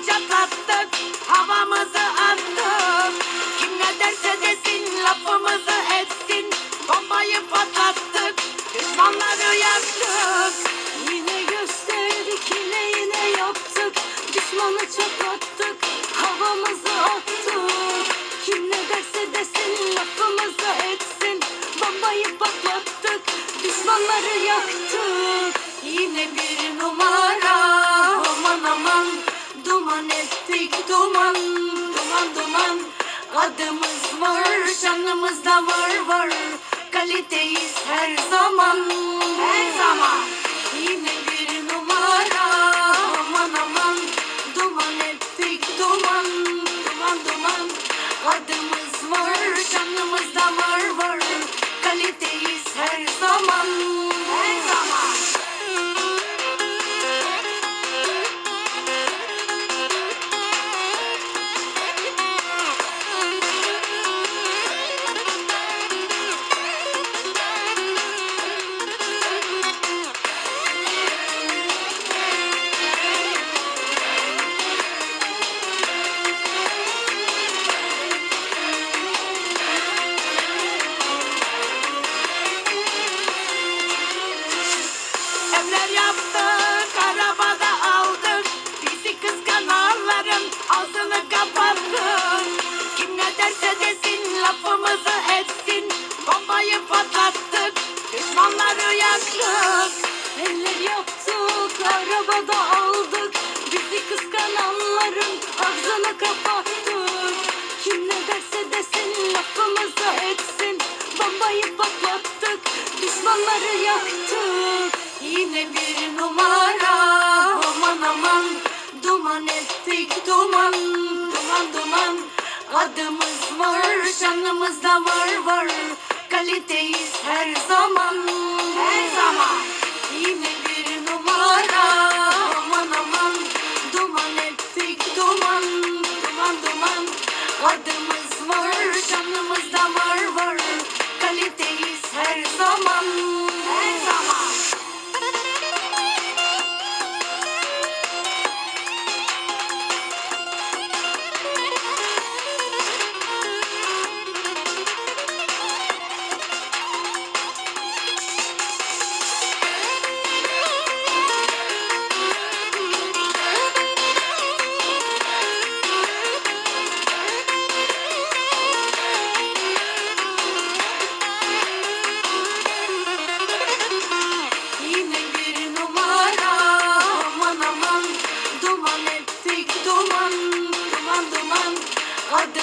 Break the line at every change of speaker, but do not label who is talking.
patlattık Havamızı attık. Kim ne derse desin lafımızı etsin. Bombayı patlattık Düşmanları yaktık.
Yine gösterdik yine yine yaptık. Düşmanı çatlattık havamızı attık. Kim ne derse desin lafımızı etsin. Bombayı patlattık düşmanları yaktık
Adımız var Şanımız da var var. Kaliteyiz her zaman. Her zaman. Yine bir numara. Aman aman Duman ettik duman. Duman duman. Adımız var Şanımız da var var patlattık, düşmanları yaktık.
Eller yaptık arabada aldık Bizi kıskananların ağzını kapattık Kim ne derse desin lafımızı etsin Bombayı patlattık düşmanları yaktık
Yine bir numara, aman aman. Duman ettik duman, duman duman. Adımız var, şanımız da var var. Kaliteyiz her zaman, her zaman. Yine bir numara, aman aman. Duman ettik duman, duman duman. Adımız aman Duman